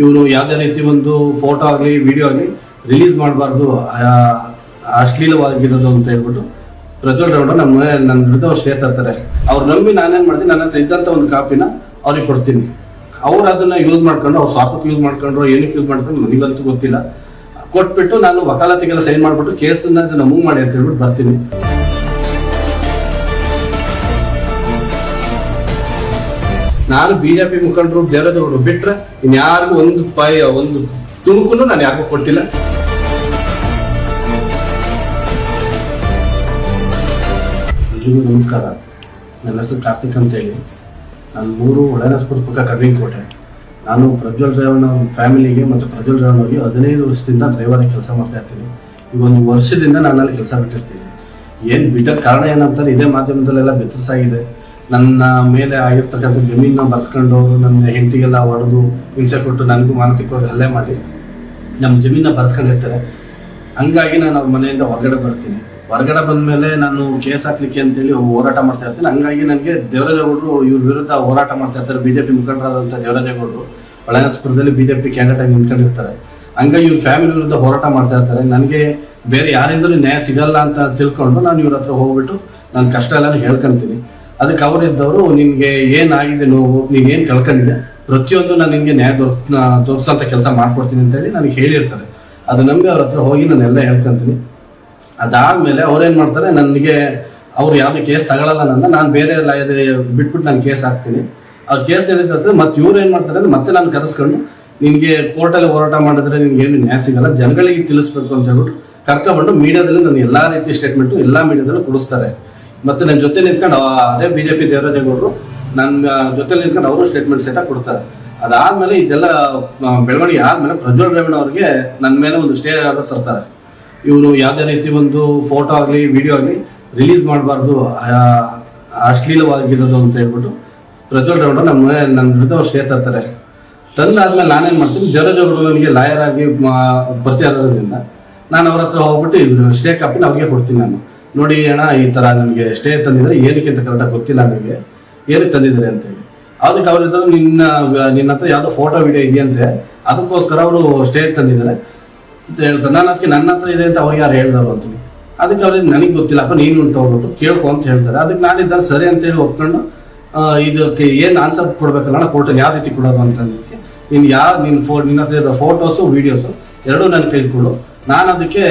ಇವರು ಯಾವುದೇ ರೀತಿ ಒಂದು ಫೋಟೋ ಆಗಲಿ, ವಿಡಿಯೋ ಆಗಲಿ ರಿಲೀಸ್ ಮಾಡಬಾರ್ದು ಅಶ್ಲೀಲವಾಗಿರೋದು ಅಂತ ಹೇಳ್ಬಿಟ್ಟು ಪ್ರಜ್ವಲ್ ರೌಡ ನಮ್ಮ ಮನೆ ನನ್ನ ವಿರುದ್ಧ ಅವ್ರು ಸ್ಟೇ ತರ್ತಾರೆ. ಅವ್ರು ನಂಬಿ ನಾನೇನು ಮಾಡ್ತೀನಿ, ನನ್ನ ಹತ್ರ ಇದ್ದಂತ ಒಂದು ಕಾಪಿನ ಅವ್ರಿಗೆ ಕೊಡ್ತೀನಿ. ಅವ್ರು ಅದನ್ನ ಯೂಸ್ ಮಾಡ್ಕೊಂಡು ಅವ್ರು ಸ್ವಾರ್ಥಕ್ಕೆ ಯೂಸ್ ಮಾಡ್ಕೊಂಡ್ರು, ಏನಕ್ಕೆ ಯೂಸ್ ಮಾಡ್ಕೊಂಡು ನನಗಂತೂ ಗೊತ್ತಿಲ್ಲ. ಕೊಟ್ಬಿಟ್ಟು ನಾನು ವಕಾಲತಿಗೆಲ್ಲ ಸೈನ್ ಮಾಡ್ಬಿಟ್ಟು ಕೇಸನ್ನ ನಮಗೆ ಮಾಡಿ ಅಂತ ಹೇಳ್ಬಿಟ್ಟು ಬರ್ತೀನಿ. ನಾನು ಬಿಜೆಪಿ ಮುಖಂಡರು ದೇವರಾಜವರು ಬಿಟ್ರೆ ಇನ್ಯಾರಿಗೂ ಒಂದು ಪಾಯಿ ಒಂದು ತುಣುಕುನು ನಾನು ಯಾರಿಗೂ ಕೊಟ್ಟಿಲ್ಲ. ಎಲ್ರಿಗೂ ನಮಸ್ಕಾರ. ನನ್ನ ಹೆಸರು ಕಾರ್ತಿಕ್ ಅಂತೇಳಿ. ನಾನು ಮೂರು ಒಳನಸ್ಪುರ ಪಕ್ಕ ಕೋಟೆ ನಾನು ಪ್ರಜ್ವಲ್ ರೇವಣ್ಣ ಫ್ಯಾಮಿಲಿಗೆ ಮತ್ತು ಪ್ರಜ್ವಲ್ ರೇವಣ್ಣ ಅವ್ರಿಗೆ ಹದಿನೈದು ವರ್ಷದಿಂದ ಡ್ರೈವರ್ ಕೆಲಸ ಮಾಡ್ತಾ ಇರ್ತೀನಿ. ಈಗ ಒಂದು ವರ್ಷದಿಂದ ನಾನು ಅಲ್ಲಿ ಕೆಲಸ ಬಿಟ್ಟಿರ್ತೀನಿ. ಏನು ಬಿಟ್ಟ ಕಾರಣ ಏನಂತಾರೆ ಇದೇ ಮಾಧ್ಯಮದಲ್ಲೆಲ್ಲ ಬೆತ್ತರಿಸಾಗಿದೆ ನನ್ನ ಮೇಲೆ ಆಗಿರ್ತಕ್ಕಂಥ ಜಮೀನ ಬರ್ಸ್ಕೊಂಡು ನನ್ನ ಹೆಂಡತಿಗೆಲ್ಲ ಹೊಡೆದು ಹಿಂಸೆ ಕೊಟ್ಟು ನನಗೂ ಮಾನಸಿಕವಾಗಿ ಹಲ್ಲೆ ಮಾಡಿ ನಮ್ಮ ಜಮೀನ ಬರ್ಸ್ಕೊಂಡಿರ್ತಾರೆ. ಹಂಗಾಗಿ ನಾನು ಅವ್ರ ಮನೆಯಿಂದ ಹೊರಗಡೆ ಬರ್ತೀನಿ. ಹೊರಗಡೆ ಬಂದ್ಮೇಲೆ ನಾನು ಕೇಸ್ ಹಾಕ್ಲಿಕ್ಕೆ ಅಂತೇಳಿ ಹೋರಾಟ ಮಾಡ್ತಾ ಇರ್ತೀನಿ ಹಂಗಾಗಿ ನನಗೆ ದೇವರಾಜಗೌಡರು ಇವ್ರ ವಿರುದ್ಧ ಹೋರಾಟ ಮಾಡ್ತಾ ಇರ್ತಾರೆ. ಬಿಜೆಪಿ ಮುಖಂಡರಾದಂಥ ದೇವರಾಜಗೌಡರು ಜೆ ಬಿಜೆಪಿ ಕ್ಯಾಂಡಿಡೇಟ್ ಆಗಿ ನಿಂತ್ಕೊಂಡಿರ್ತಾರೆ. ಹಂಗಾಗಿ ಇವ್ರ ಫ್ಯಾಮಿಲಿ ವಿರುದ್ಧ ಹೋರಾಟ ಮಾಡ್ತಾ ಇರ್ತಾರೆ. ನನಗೆ ಬೇರೆ ಯಾರಿಂದಲೂ ನ್ಯಾಯ ಸಿಗಲ್ಲ ಅಂತ ತಿಳ್ಕೊಂಡು ನಾನು ಇವ್ರ ಹತ್ರ ಹೋಗ್ಬಿಟ್ಟು ನನ್ನ ಕಷ್ಟ ಎಲ್ಲ ಹೇಳ್ಕೊಂತೀನಿ. ಅದಕ್ಕೆ ಅವರಿದ್ದವರು ನಿನ್ಗೆ ಏನಾಗಿದೆ ನೋವು? ನೀನ್ ಏನ್ ಕಳ್ಕೊಂಡಿದೆ ಪ್ರತಿಯೊಂದು ನಾನು ನಿನ್ಗೆ ನ್ಯಾಯ ತೋರಿಸೋಂಥ ಕೆಲಸ ಮಾಡ್ಕೊಡ್ತೀನಿ ಅಂತೇಳಿ ನನಗೆ ಹೇಳಿರ್ತಾರೆ. ಅದು ನಮ್ಗೆ ಅವ್ರ ಹತ್ರ ಹೋಗಿ ನಾನೆಲ್ಲ ಹೇಳ್ಕೊಂತೀನಿ ಅದಾದ್ಮೇಲೆ ಅವ್ರೇನ್ ಮಾಡ್ತಾರೆ, ನನಗೆ ಅವ್ರು ಯಾವ್ದು ಕೇಸ್ ತಗೊಳಲ್ಲ ನನ್ನ, ನಾನು ಬೇರೆ ಲಾಯರ್ ಬಿಟ್ಬಿಟ್ಟು ನಾನು ಕೇಸ್ ಹಾಕ್ತೀನಿ. ಅವ್ರು ಕೇಸ್ ನಡೀತದೆ ಮತ್ತೆ ಇವ್ರು ಏನ್ ಮಾಡ್ತಾರೆ ಅಂದ್ರೆ, ಮತ್ತೆ ನಾನು ಕರೆಸ್ಕೊಂಡು ನಿಮಗೆ ಕೋರ್ಟಲ್ಲಿ ಹೋರಾಟ ಮಾಡಿದ್ರೆ ನಿನ್ಗೆ ಏನು ನ್ಯಾಯ ಸಿಗಲ್ಲ, ಜನಗಳಿಗೆ ತಿಳಿಸ್ಬೇಕು ಅಂತ ಹೇಳ್ಬಿಟ್ಟು ಕರ್ಕೊಂಡು ಮೀಡಿಯಾದಲ್ಲಿ ನಾನು ಎಲ್ಲಾ ರೀತಿ ಸ್ಟೇಟ್ಮೆಂಟ್ ಎಲ್ಲಾ ಮೀಡಿಯಾದಲ್ಲೂ ಕೊಡಿಸ್ತಾರೆ. ಮತ್ತೆ ನನ್ನ ಜೊತೆ ನಿಂತ್ಕೊಂಡು ಅದೇ ಬಿಜೆಪಿ ದೇವರಾಜೇಗೌಡರು ನನ್ನ ಜೊತೆ ನಿಂತ್ಕೊಂಡು ಅವರು ಸ್ಟೇಟ್ಮೆಂಟ್ ಸಹಿತ ಕೊಡ್ತಾರೆ. ಅದಾದ್ಮೇಲೆ ಇದೆಲ್ಲ ಬೆಳವಣಿಗೆ ಆದ್ಮೇಲೆ ಪ್ರಜ್ವಲ್ ರೇವಣ್ಣ ಅವ್ರಿಗೆ ನನ್ನ ಮೇಲೆ ಒಂದು ಸ್ಟೇ ಆರ್ಡರ್ ತರ್ತಾರೆ. ಇವರು ಯಾವುದೇ ರೀತಿ ಒಂದು ಫೋಟೋ ಆಗಲಿ ವಿಡಿಯೋ ಆಗಲಿ ರಿಲೀಸ್ ಮಾಡಬಾರ್ದು ಅಶ್ಲೀಲವಾಗಿರೋದು ಅಂತ ಹೇಳ್ಬಿಟ್ಟು ಪ್ರಜ್ವಲ್ ರೇವಣ್ಣ ನಮ್ಮ ಮನೆ ನನ್ನ ವಿರುದ್ಧ ಅವ್ರು ಸ್ಟೇ ತರ್ತಾರೆ. ತಂದಾದ್ಮೇಲೆ ನಾನೇನು ಮಾಡ್ತೀನಿ ಜರಜ್ ಅವರು ನನಗೆ ಲಾಯರ್ ಆಗಿ ಪರಿಚಯ ಇರೋದ್ರಿಂದ ನಾನು ಅವ್ರ ಹತ್ರ ಹೋಗ್ಬಿಟ್ಟು ಸ್ಟೇ ಕಾಪಿನ ಅವ್ರಿಗೆ ಕೊಡ್ತೀನಿ ನಾನು. ನೋಡಿ ಅಣ್ಣ ಈ ತರ ನನಗೆ ಸ್ಟೇ ತಂದಿದ್ರೆ ಏನಕ್ಕೆ ಅಂತ ಕರೆಕ್ಟಾಗಿ ಗೊತ್ತಿಲ್ಲ ನನಗೆ ಏನಕ್ಕೆ ತಂದಿದ್ದಾರೆ ಅಂತೇಳಿ ಅದಕ್ಕೆ ಅವ್ರಿದ್ರು ನಿನ್ನ ನಿನ್ನ ಹತ್ರ ಯಾವುದೋ ಫೋಟೋ ವಿಡಿಯೋ ಇದೆಯಂತೆ ಅದಕ್ಕೋಸ್ಕರ ಅವರು ಸ್ಟೇ ತಂದಿದ್ದಾರೆ. ಅಂತ ಹೇಳ್ತಾರೆ. ನಾನು ಅದಕ್ಕೆ ನನ್ನ ಹತ್ರ ಇದೆ ಅಂತ ಅವ್ರಿಗೆ ಯಾರು ಹೇಳ್ದಾರು ಅಂತೀನಿ ಅದಕ್ಕೆ ಅವ್ರಿಗೆ ನನಗೆ ಗೊತ್ತಿಲ್ಲಪ್ಪ ನೀನು ಉಂಟು ಹೋಗ್ಬಿಟ್ಟು ಕೇಳ್ಕೊ ಅಂತ ಹೇಳ್ತಾರೆ. ಅದಕ್ಕೆ ನಾನಿದ್ದಾನೆ ಸರಿ ಅಂತೇಳಿ ಒಪ್ಕೊಂಡು ಆ, ಇದಕ್ಕೆ ಏನು ಆನ್ಸರ್ ಕೊಡ್ಬೇಕಲ್ಲ ಕೋರ್ಟಲ್ಲಿ ಯಾವ ರೀತಿ ಕೊಡೋದು ಅಂತ ಅಂದಿದ್ದಕ್ಕೆ. ನೀನು ಯಾವ ನಿನ್ನ ಫೋ ನಿನ್ನ ಹತ್ರ ಇರೋ ಫೋಟೋಸು ವೀಡಿಯೋಸು ಎರಡೂ ನನ್ನ ಕೈಲಿ ಕೊಡು. ನಾನು ಅದಕ್ಕೆ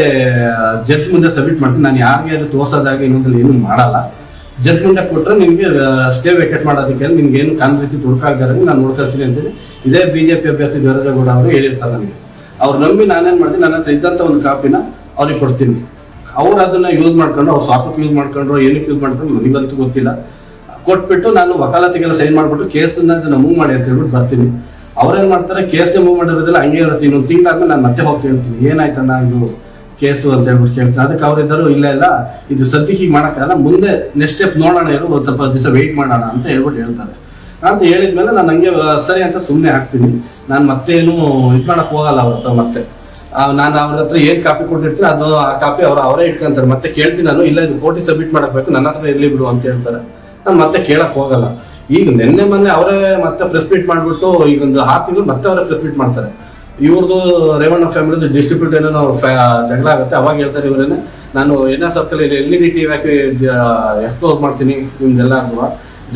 ಜಡ್ಜ್ ಮುಂದೆ ಸಬ್ಮಿಟ್ ಮಾಡ್ತೀನಿ. ನಾನು ಯಾರಿಗೆ ಅದು ತೋರ್ಸೋದಾಗಿ ಇನ್ನೊಂದಲ್ಲಿ ಏನು ಮಾಡಲ್ಲ. ಜಡ್ಜ್ ಮುಂದೆ ಕೊಟ್ಟರೆ ನಿಮಗೆ ಸ್ಟೇ ವೇಕೆಟ್ ಮಾಡೋದಕ್ಕೆ ನಿಮ್ಗೆ ಏನು ಕಾನೂನು ರೀತಿ ತುಡುಕಾಗ್ದಾರೆ ನಾನು ನೋಡ್ಕೊಳ್ತೀನಿ ಅಂತೇಳಿ ಇದೇ ಬಿಜೆಪಿ ಅಭ್ಯರ್ಥಿ ದೇವರಾಜಗೌಡ ಅವರು ಹೇಳಿರ್ತಾರೆ ನನಗೆ. ಅವ್ರು ನಂಬಿ ನಾನೇನು ಮಾಡ್ತೀನಿ, ನನ್ನ ಇದ್ದಂತ ಒಂದು ಕಾಪಿನ ಅವ್ರಿಗೆ ಕೊಡ್ತೀನಿ. ಅವ್ರು ಅದನ್ನ ಯೂಸ್ ಮಾಡ್ಕೊಂಡು ಅವ್ರು ಸ್ವಾತಕ್ಕೆ ಯೂಸ್ ಮಾಡ್ಕೊಂಡ್ರು, ಏನಕ್ಕೆ ಯೂಸ್ ಮಾಡ್ಕೊಂಡು ನನಗಂತೂ ಗೊತ್ತಿಲ್ಲ. ಕೊಟ್ಬಿಟ್ಟು ನಾನು ವಕಾಲತಿಗೆಲ್ಲ ಸೈನ್ ಮಾಡ್ಬಿಟ್ಟು ಕೇಸನ್ನ ಮೂವ್ ಮಾಡಿ ಅಂತ ಹೇಳ್ಬಿಟ್ಟು ಬರ್ತೀನಿ. ಅವ್ರೇನ್ ಮಾಡ್ತಾರೆ? ಕೇಸ್ಗೆ ಮೂವ್ ಮಾಡಿರೋದಿಲ್ಲ ಹಂಗೆ ಇರುತ್ತೆ. ಇನ್ನೊಂದು ತಿಂಗಳಾದ್ಮೇಲೆ ನಾನು ಮತ್ತೆ ಹೋಗಿ ಕೇಳ್ತೀನಿ. ಏನಾಯ್ತಣ್ಣ ಇದು ಕೇಸು ಅಂತ ಹೇಳ್ಬಿಟ್ಟು ಕೇಳ್ತೀನಿ. ಅದಕ್ಕೆ ಅವ್ರಿದ್ದರು, ಇಲ್ಲ ಇಲ್ಲ, ಇದು ಸದ್ಯಕ್ಕೆ ಹೀಗೆ ಮಾಡೋಕ್ಕಾಗಲ್ಲ. ಮುಂದೆ ನೆಕ್ಸ್ಟ್ ಸ್ಟೆಪ್ ನೋಡೋಣ ಇರು ಸ್ವಲ್ಪ ದಿವಸ ವೆಯ್ಟ್ ಮಾಡೋಣ ಅಂತ ಹೇಳ್ಬಿಟ್ಟು ಹೇಳ್ತಾರೆ. ಅಂತ ಹೇಳಿದ್ಮೇಲೆ ನಾನು ಹಂಗೆ ಸರಿ ಅಂತ ಸುಮ್ಮನೆ ಹಾಕ್ತೀನಿ. ನಾನು ಮತ್ತೇನು ಇದು ಮಾಡಕ್ ಹೋಗಲ್ಲ ಅವ್ರ ಹತ್ರ ಮತ್ತೆ. ನಾನು ಅವ್ರ ಹತ್ರ ಏನು ಕಾಪಿ ಕೊಟ್ಟಿರ್ತೀನಿ ಅದು ಆ ಕಾಪಿ ಅವ್ರು, ಅವರೇ ಇಟ್ಕೊಂತಾರೆ. ಮತ್ತೆ ಕೇಳ್ತೀನಿ ನಾನು, ಇಲ್ಲ, ಇದು ಕೋಟಿ ಸಬ್ಮಿಟ್ ಮಾಡಬೇಕು ನನ್ನ ಹತ್ರ ಇರಲಿ ಬಿಡು ಅಂತ ಹೇಳ್ತಾರೆ. ನಾನು ಮತ್ತೆ ಕೇಳಕ್ ಹೋಗಲ್ಲ. ಈಗ ನಿನ್ನೆ ಮೊನ್ನೆ ಅವರೇ ಮತ್ತೆ ಪ್ರೆಸ್ ಮೀಟ್ ಮಾಡ್ಬಿಟ್ಟು ಈಗ ಒಂದು ಆರು ತಿಂಗಳು ಮತ್ತೆ ಅವರೇ ಪ್ರೆಸ್ ಮೀಟ್ ಮಾಡ್ತಾರೆ. ಇವ್ರದ್ದು ರೇವಣ್ಣ ಫ್ಯಾಮಿಲಿದು ಡಿಸ್ಟ್ರಿಬ್ಯೂಟ್ ಏನೋ ಜಗಳ ಆಗುತ್ತೆ, ಅವಾಗ ಹೇಳ್ತಾರೆ ಇವರೇನೆ, ನಾನು N S circle L E D TV ಹಾಕಿ ಎಕ್ಸ್ಪ್ಲೋರ್ ಮಾಡ್ತೀನಿ, ನಿಮ್ದೆಲ್ಲ ಅಥವಾ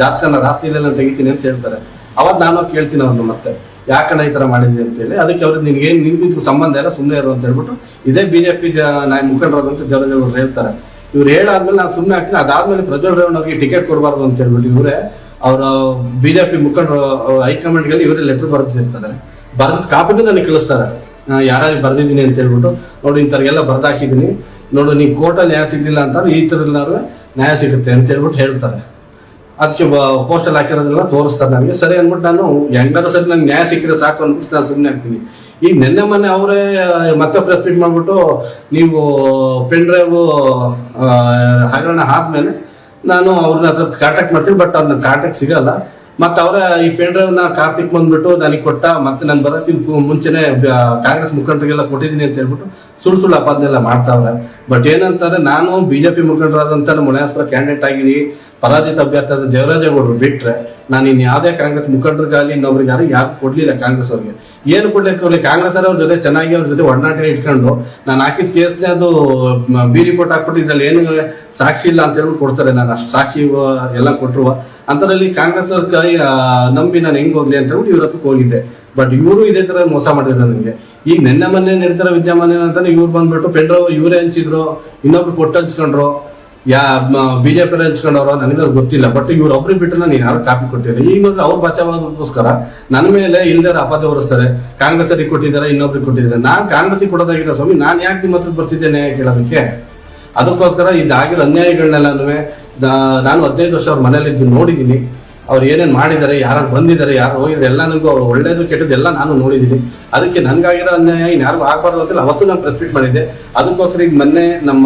ಜಾತಕನ ರಾತ್ರಿಲೆಲ್ಲ ತೆಗಿತೀನಿ ಅಂತ ಹೇಳ್ತಾರೆ. ಅವಾಗ ನಾನು ಕೇಳ್ತೀನಿ ಅವ್ರನ್ನ ಮತ್ತೆ, ಯಾಕಣ್ಣ ಈ ಥರ ಮಾಡಿದ್ವಿ ಅಂತ ಹೇಳಿ. ಅದಕ್ಕೆ ಅವ್ರಿಗೆ ನಿನ್ಗೆ ಏನು ನಿನ್ಗಿದ್ರು ಸಂಬಂಧ ಇಲ್ಲ ಸುಮ್ಮನೆ ಇರು ಅಂತ ಹೇಳ್ಬಿಟ್ಟು ಇದೇ ಬಿಜೆಪಿ ನಾಯಿ ಮುಖಂಡರಾದಂತ ದೇವರಾಜ್ ಹೇಳ್ತಾರೆ. ಇವ್ರು ಹೇಳಾದ್ಮೇಲೆ ನಾನು ಸುಮ್ಮನೆ ಆಗ್ತೀನಿ ಅದಾದ್ಮೇಲೆ ಪ್ರಜ್ವಲ್ ರೇವಣ್ಣ ಅವ್ರಿಗೆ ಟಿಕೆಟ್ ಕೊಡಬಾರ್ದು ಅಂತ ಹೇಳ್ಬಿಟ್ಟು ಇವರೇ ಅವರ ಬಿಜೆಪಿ ಮುಖಂಡರು ಹೈಕಮಾಂಡ್ಗೆಲ್ಲ ಇವರೇ ಲೆಟರ್ ಬರ್ದಿರ್ತಾರೆ ಬರ್ದ ಕಾಪಿನೂ ನನಗೆ ಕಳಿಸ್ತಾರೆ. ಯಾರು ಬರ್ದಿದ್ದೀನಿ ಅಂತ ಹೇಳ್ಬಿಟ್ಟು, ನೋಡಿ, ಇಂಥವ್ರಿಗೆಲ್ಲ ಬರ್ದಾಕಿದ್ದೀನಿ. ನೋಡು, ನೀ ಕೋರ್ಟಲ್ಲಿ ನ್ಯಾಯ ಸಿಗಲಿಲ್ಲ ಅಂತ ಈ ಥರ ನ್ಯಾಯ ಸಿಗುತ್ತೆ ಅಂತ ಹೇಳ್ಬಿಟ್ಟು ಹೇಳ್ತಾರೆ. ಅದಕ್ಕೆ ಪೋಸ್ಟಲ್ ಹಾಕಿರೋದೆಲ್ಲ ತೋರಿಸ್ತಾರೆ ನನಗೆ. ಸರಿ ಅಂದ್ಬಿಟ್ಟು ನಾನು ಹೆಂಗಾರ ಸರಿ ನಂಗೆ ನ್ಯಾಯ ಸಿಕ್ಕಿದ್ರೆ ಸಾಕು ಅಂದ್ಬಿಟ್ಟು ನಾನು ಸುಮ್ಮನೆ ಆಗ್ತೀನಿ ಈಗ ನಿನ್ನೆ ಮೊನ್ನೆ ಅವರೇ ಮತ್ತೆ ಪ್ರೆಸ್ ಮೀಟ್ ಮಾಡ್ಬಿಟ್ಟು ನೀವು ಪೆನ್ ಡ್ರೈವ್ ಹಗರಣ ಆದ್ಮೇಲೆ ನಾನು ಅವ್ರನ್ನ ಹತ್ರ ಕಾಂಟ್ಯಾಕ್ಟ್ ಮಾಡ್ತೀನಿ ಬಟ್ ಅವ್ರನ್ನ ಕಾಂಟ್ಯಾಕ್ಟ್ ಸಿಗಲ್ಲ. ಮತ್ತೆ ಅವರ ಈ ಪೆನ್ ಡ್ರೈವ್ನ ಕಾರ್ತಿಕ್ ಬಂದ್ಬಿಟ್ಟು ನನಗೆ ಕೊಟ್ಟ, ಮತ್ತೆ ನಾನು ಬರೋಕ್ಕಿಂತ ಮುಂಚೆನೆ ಕಾಂಗ್ರೆಸ್ ಮುಖಂಡರಿಗೆಲ್ಲ ಕೊಟ್ಟಿದ್ದೀನಿ ಅಂತ ಹೇಳ್ಬಿಟ್ಟು ಸುಳ್ಳು ಸುಳ್ಳು ಅಪಾದನೆಲ್ಲ ಮಾಡ್ತಾವ್ರೆ. ಬಟ್ ಏನಂತಂದ್ರೆ ನಾನು ಬಿಜೆಪಿ ಮುಖಂಡರಾದಂತ ಮುನಿಯಾಸ್ಪುರ ಕ್ಯಾಂಡಿಡೇಟ್ ಆಗಿದ್ದೀನಿ ಪರಾಜಿತ ಅಭ್ಯರ್ಥಿ ದೇವರಾಜೇಗೌಡರು ಬಿಟ್ರೆ ನಾನು ಇನ್ನು ಯಾವುದೇ ಕಾಂಗ್ರೆಸ್ ಮುಖಂಡರಿಗಾಗಲಿ ಇನ್ನೊಬ್ರಿಗಾಗಲಿ ಯಾರು ಕೊಡ್ಲಿಲ್ಲ ಕಾಂಗ್ರೆಸ್ ಅವ್ರಿಗೆ ಏನು ಕೊಡ್ಲಿಕ್ಕೆ ಕಾಂಗ್ರೆಸ್ ಅವ್ರ ಜೊತೆ ಚೆನ್ನಾಗಿ ಅವ್ರ ಜೊತೆ ಒಡನಾಟ ಇಟ್ಕೊಂಡು ನಾನು ಹಾಕಿದ ಕೇಸ್ನೇ ಅದು ಬಿ ರಿಪೋರ್ಟ್ ಹಾಕ್ಬಿಟ್ಟು ಇದ್ರಲ್ಲಿ ಏನು ಸಾಕ್ಷಿ ಇಲ್ಲ ಅಂತ ಹೇಳ್ಬಿಟ್ಟು ಕೊಡ್ತಾರೆ. ನಾನು ಅಷ್ಟು ಸಾಕ್ಷಿ ಎಲ್ಲ ಕೊಟ್ಟರು ಅಂತದ್ರಲ್ಲಿ ಕಾಂಗ್ರೆಸ್ ಅವ್ರ ಕೈ ನಂಬಿ ನಾನು ಹೆಂಗ್ ಹೋಗ್ಲಿ ಅಂತ ಹೇಳ್ಬಿಟ್ಟು ಇವ್ರ ಹತ್ರಕ್ಕೆ ಹೋಗಿದ್ದೆ. ಬಟ್ ಇವರು ಇದೇ ತರ ಮೋಸ ಮಾಡಿದ್ರು ನನಗೆ ಈಗ ನಿನ್ನೆ ಮೊನ್ನೆ ನಡೀತಾರ ವಿದ್ಯಮಾನ ಏನಂತಾನೆ ಇವ್ರು ಬಂದ್ಬಿಟ್ಟು ಪೆಂಡ್ರೋ, ಇವರೇ ಹಂಚಿದ್ರು, ಇನ್ನೊಬ್ರು ಕೊಟ್ಟು ಹಂಚ್ಕೊಂಡ್ರು. ಯಾ ಬಿಜೆಪಿ ಹಂಚ್ಕೊಂಡವ್ರ ನನಗೆ ಗೊತ್ತಿಲ್ಲ. ಬಟ್ ಇವ್ರು ಒಬ್ರಿಗೆ ಬಿಟ್ಟು ನಾನು ಯಾರು ಕಾಪಿ ಕೊಟ್ಟಿಲ್ಲ. ಈಗ ಅವ್ರು ಬಚಾವಾಗೋಸ್ಕರ ನನ್ನ ಮೇಲೆ ಇಲ್ದಾರ ಅಪಾದ ಹೊರಿಸ್ತಾರೆ. ಕಾಂಗ್ರೆಸ್ ಅವ್ರಿಗೆ ಕೊಟ್ಟಿದ್ದಾರೆ, ಇನ್ನೊಬ್ರಿಗೆ ಕೊಟ್ಟಿದ್ದಾರೆ. ನಾನು ಕಾಂಗ್ರೆಸ್ಗೆ ಕೊಡೋದಾಗಿರೋ ಸ್ವಾಮಿ, ನಾನು ಯಾಕೆ ನಿಮ್ಮ ಹತ್ರ ಬರ್ತಿದ್ದೇನೆ ಕೇಳೋದಕ್ಕೆ? ಅದಕ್ಕೋಸ್ಕರ ಇದಾಗಿರೋ ಅನ್ಯಾಯಗಳನ್ನೆಲ್ಲಾನು ನಾನು ಹದಿನೈದು ವರ್ಷ ಅವ್ರ ಮನೇಲಿ ಇದ್ದು ನೋಡಿದ್ದೀನಿ. ಅವ್ರು ಏನೇನು ಮಾಡಿದ್ದಾರೆ ಯಾರು ಬಂದಿದ್ದಾರೆ, ಯಾರು ಹೋಗಿದ್ದಾರೆ ಎಲ್ಲ ನನಗೂ ಅವ್ರು ಒಳ್ಳೇದು ಕೆಟ್ಟದ್ದು ಎಲ್ಲ ನಾನು ನೋಡಿದ್ದೀನಿ. ಅದಕ್ಕೆ ನನ್ಗಾಗಿರೋ ಅನ್ಯಾಯ ಇನ್ಯಾರಿಗೂ ಆಗಬಾರ್ದು ಅಂತೇಳಿ ಅವತ್ತು ನಾನು ಪ್ರೆಸ್ ಮೀಟ್ ಮಾಡಿದ್ದೆ. ಅದಕ್ಕೋಸ್ಕರ ಈಗ ಮೊನ್ನೆ ನಮ್ಮ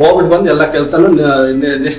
ಹೋಗ್ಬಿಟ್ಟು ಬಂದು ಎಲ್ಲ ಕೆಲಸನೂ ನೆಕ್ಸ್ಟ್